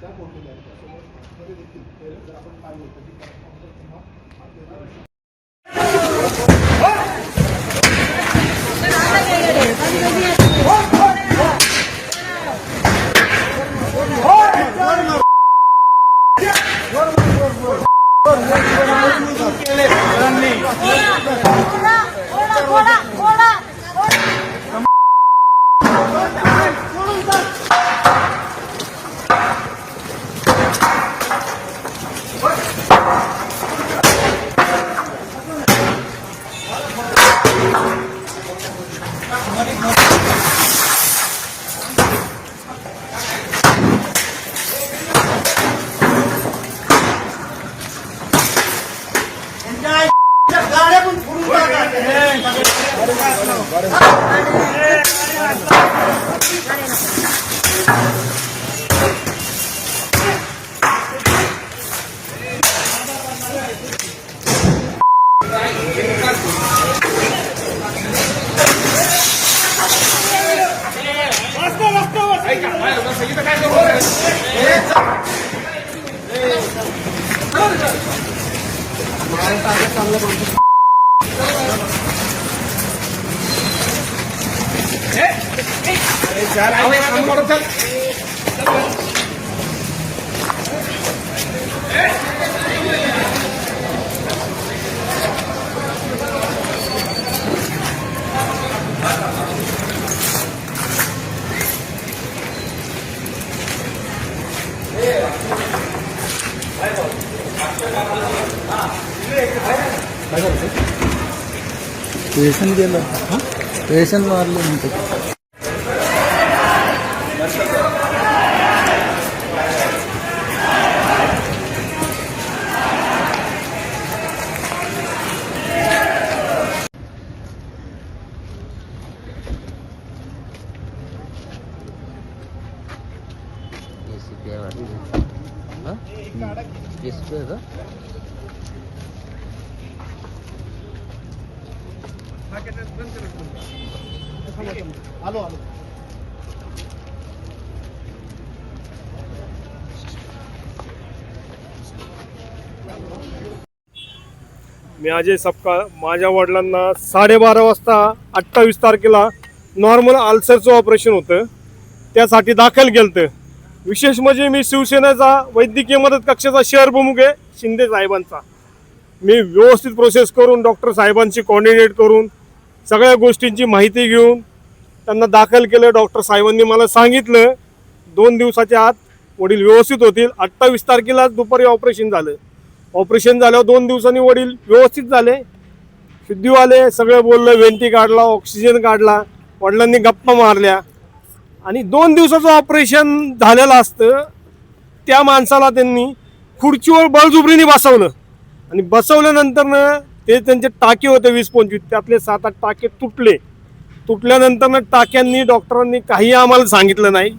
जर आपण पाहिलं तर ती कन्फर्म पुन्हा आपल्याला चांगलं पेशंट गेलं. पेशंट मारलं म्हणते. आलो आलो मी अजय सपकाळ माझ्या वडिलांना साडेबारा वाजता अठ्ठावीस तारखेला नॉर्मल अल्सरचं ऑपरेशन होतं. त्यासाठी दाखल केलं विशेष म्हणजे मी शिवसेनेचा वैद्यकीय मदत कक्षाचा शहर प्रमुख आहे शिंदे साहेबांचा. मी व्यवस्थित प्रोसेस करून डॉक्टर साहेबांची कॉर्डिनेट करून सगळ्या गोष्टींची माहिती घेऊन त्यांना दाखल केलं. डॉक्टर साहेबांनी मला सांगितलं दोन दिवसाच्या आत वडील व्यवस्थित होतील. अठ्ठावीस तारखेला दुपारी ऑपरेशन झालं. ऑपरेशन झाल्यावर दोन दिवसांनी वडील व्यवस्थित झाले. शुद्धीव आले सगळं बोललं वेंटी काढला ऑक्सिजन काढला वडिलांनी गप्पा मारल्या. आणि दोन दिवसाचं ऑपरेशन झालेलं असतं त्या माणसाला त्यांनी खुर्चीवर बळजुबरीने बसवलं. आणि बसवल्यानंतरनं ते त्यांचे टाके होते वीस पंचवीस त्यातले सात आठ टाके तुटले. तुटल्यानंतरनं टाक्यांनी डॉक्टरांनी काही आम्हाला सांगितलं नाही.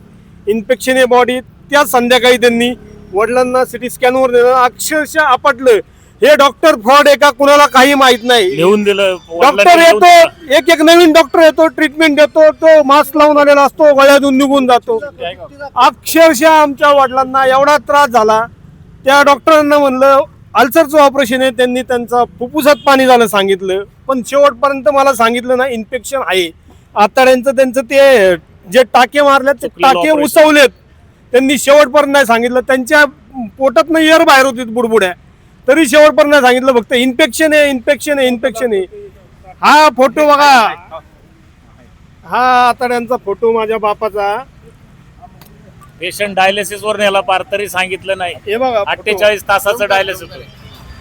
इन्फेक्शन आहे बॉडी त्या संध्याकाळी त्यांनी वडिलांना सिटी स्कॅनवर नेलं. अक्षरशः आपटलं. हे डॉक्टर फ्रॉड आहे का कुणाला काही माहीत नाही. लिहून दिलं. डॉक्टर येतो दिलं. एक एक नवीन डॉक्टर येतो ट्रीटमेंट देतो तो मास्क लावून आलेला असतो गळ्यातून निघून जातो. अक्षरशः आमच्या वडिलांना एवढा त्रास झाला. त्या डॉक्टरांना म्हणलं अल्सरचं ऑपरेशन आहे त्यांनी त्यांचा फुफ्फुसात पाणी झालं सांगितलं. पण शेवटपर्यंत मला सांगितलं ना इन्फेक्शन आहे. आतड्यांचं त्यांचं ते जे टाके मारले ते टाके. उसवलेत. त्यांनी शेवटपर्यंत नाही सांगितलं. त्यांच्या पोटात एअर बाहेर होती बुडबुड्या. तरी शेवटपर्यंत नाही सांगितलं. फक्त इन्फेक्शन आहे इन्फेक्शन आहे इन्फेक्शन आहे. हा फोटो बघा. हा आतड्यांचा फोटो माझ्या बापाचा. पेशंट डायलिसिस वर नेला पार तरी सांगितलं नाही. हे बघा. अठ्ठेचाळीस तासाचं डायलिसिस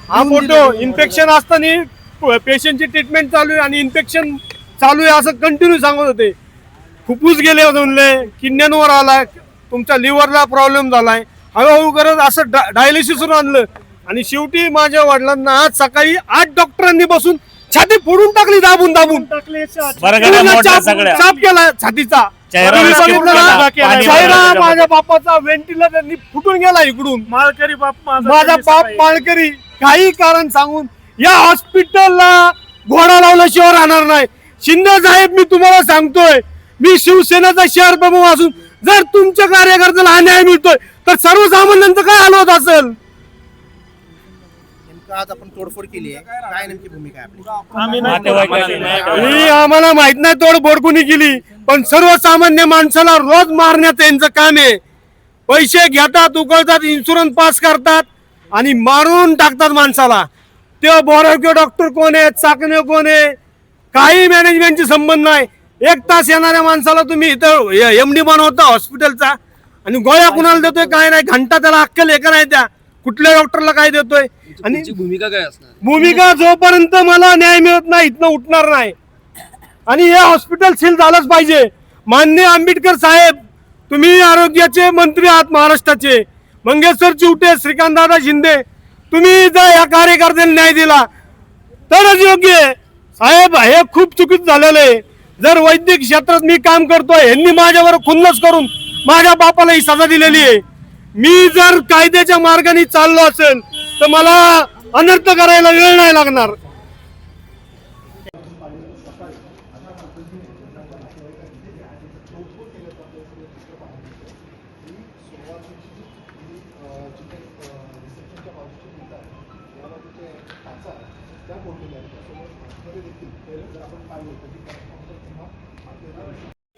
हा फोटो इन्फेक्शन असताना पेशंटची ट्रीटमेंट चालू आहे आणि इन्फेक्शन चालू आहे असं कंटिन्यू सांगत होते. फुफ्फुस गेले म्हणले किडण्यांवर आलाय तुमच्या लिव्हरला प्रॉब्लेम झालाय. हळूहळू करत असं डायलिसिसवर आणलं. आणि शेवटी माझ्या वडिलांना आज सकाळी आठ डॉक्टरांनी बसून छाती फोडून टाकली दाबून दाबून चाप केला छातीचा. चेहरा बघितलं ना? माझ्या बापाचा व्हेंटिलेटरनी फुटून गेला इकडून. माळकरी बाप माझा बाप माळकरी. काही कारण सांगून या हॉस्पिटलला घोडा लावल्याशिवाय राहणार नाही. शिंदे साहेब मी तुम्हाला सांगतोय मी शिवसेनेचा शहर प्रमुख असून जर तुमच्या कार्यकर्त्याला अन्याय मिळतोय तर सर्वसामान्यांचं काय हाल होत असेल? आज आपण तोडफोड केली आहे? काय नेमकी भूमिका आहे आपली? ही आम्हाला माहीत नाही तोडफोड कोणी केली. पण सर्वसामान्य माणसाला रोज मारण्याचं यांचं काम आहे. पैसे घेतात उकळतात इन्शुरन्स पास करतात आणि मारून टाकतात माणसाला. ते बोरावके डॉक्टर कोण आहेत चाकणे कोण आहे काही मॅनेजमेंटची संबंध नाही. एक तास येणाऱ्या माणसाला तुम्ही इथं एम डी बनवता हॉस्पिटलचा आणि गोळ्या कुणाला देतोय काय नाही घंटा त्याला अक्कल एका नाही त्या? कुठल्या डॉक्टरला काय देतोय? आणि भूमिका काय असणार? भूमिका जोपर्यंत मला न्याय मिळत नाही इथनं उठणार नाही. आणि हे हॉस्पिटल सील झालंच पाहिजे. मान्य आंबेडकर साहेब तुम्ही आरोग्याचे मंत्री आहात महाराष्ट्राचे. मंगेश्वर चिवटे श्रीकांत दादा शिंदे तुम्ही जर या कार्यकर्त्यांना न्याय दिला तरच योग्य आहे. साहेब हे खूप चुकीचं झालेलं आहे. जर वैद्यक क्षेत्रात मी काम करतोय यांनी माझ्यावर खुन्नस करून माझ्या बापाला ही सजा दिलेली आहे. मी जर कायद्याच्या मार्गाने चाललो असेल तर मला अनर्थ करायला वेळ नाही लागणार.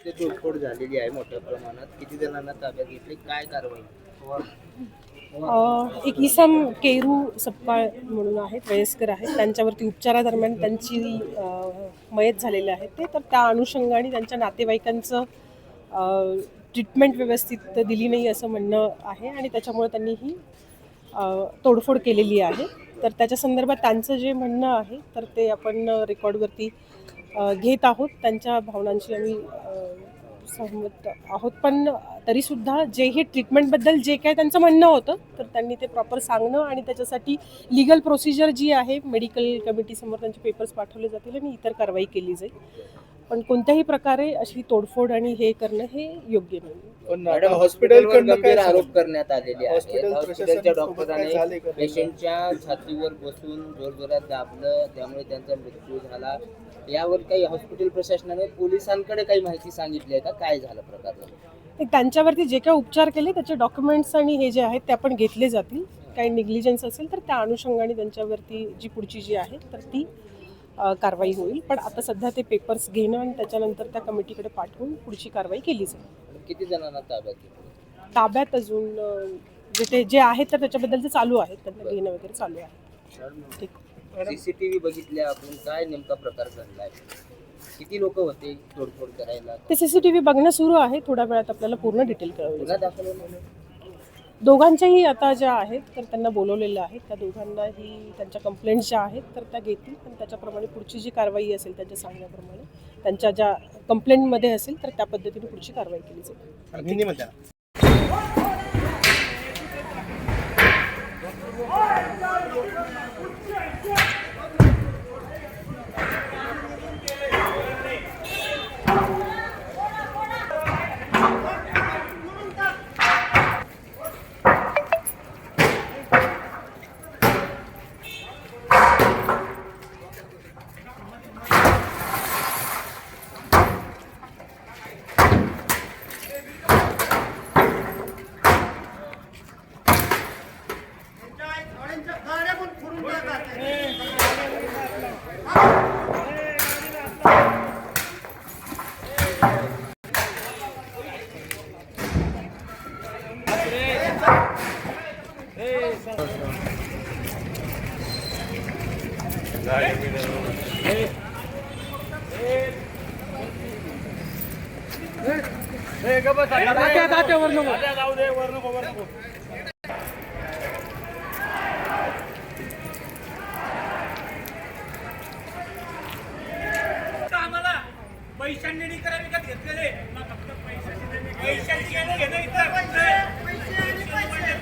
ते तोडफोड झालेली आहे मोठ्या प्रमाणात. किती जणांना ताब्यात घेतली? काय कारवाई? अ, एक इसम केरू सपकाळ म्हणून आहेत वयस्कर आहेत. त्यांच्यावरती उपचारादरम्यान त्यांची अ, मयत झालेले आहेत ते. तर त्या अनुषंगाने त्यांच्या नातेवाईकांचं ट्रीटमेंट व्यवस्थित दिली नाही असं म्हणणं आहे आणि त्याच्यामुळे त्यांनी ही अ, तोडफोड केलेली आहे. तर त्याच्या संदर्भात त्यांचं जे म्हणणं आहे तर ते आपण रेकॉर्डवरती घेत आहोत त्यांच्या भावनांशी आम्ही सहमत आहोत. पण तरीसुद्धा जे हे ट्रीटमेंटबद्दल जे काय त्यांचं म्हणणं होतं तर त्यांनी ते प्रॉपर सांगणं आणि त्याच्यासाठी लिगल प्रोसिजर जी आहे मेडिकल कमिटीसमोर त्यांचे पेपर्स पाठवले जातील आणि इतर कारवाई केली जाईल. पण कोणत्याही प्रकारे अशी तोडफोड आणि हे करणं हे योग्य नाही. पण मॅडम काय आरोप करण्यात आलेले हॉस्पिटल हॉस्पिटलच्या डॉक्टरांनी? पेशंटच्या छातीवर बसून जोरजोरात दाबलं त्यामुळे त्यांचा मृत्यू झाला. यावर काही हॉस्पिटल प्रशासनाने पोलिसांकडे काही माहिती सांगितली आहे का? काय झालं प्रकार त्यांच्यावरती जे काय उपचार केले त्याचे डॉक्युमेंट्स आणि हे जे आहेत ते आपण घेतले जातील. काही निग्लिजन्स असेल तर त्या अनुषंगाने त्यांच्यावरती जी पुढची जी आहे तर ती कारवाई होईल. पण आता सध्या ते पेपर्स घेणं आणि त्याच्यानंतर त्या कमिटीकडे पाठवून पुढची कारवाई केली जाईल. किती जणांना ताब्यात ताब्यात अजून जे ते जे आहेत तर त्याच्याबद्दलचे चालू आहेत त्यांना घेणं वगैरे चालू आहे. ठीक. सीसीटीव्ही बघितल्या आपण काय नेमका प्रकार घडलाय? किती लोक होते तोडफोड करायला? ते सी सी टी व्ही बघणं सुरू आहे थोड्या वेळात आपल्याला पूर्ण डिटेल कळवलं. गुन्हा जाईल. दाखल होणार? दोघांच्याही आता ज्या आहेत तर त्यांना बोलवलेलं आहे. त्या दोघांनाही त्यांच्या कंप्लेंट्स ज्या आहेत तर त्या घेतील. आणि त्याच्याप्रमाणे पुढची जी कारवाई असेल त्यांच्या सांगण्याप्रमाणे त्यांच्या ज्या कंप्लेंटमध्ये असेल तर त्या पद्धतीने पुढची कारवाई केली जाईल. आम्हाला पैशांनी करावी करा विकत घेतलेले? मग फक्त पैशाची पैशाची घेणं घेणं इथं पैसे आणि पैसे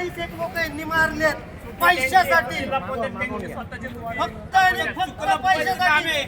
चाळीस एक लोक यांनी मारलेत. पैशासाठी. फक्त आणि फक्त पैशासाठी.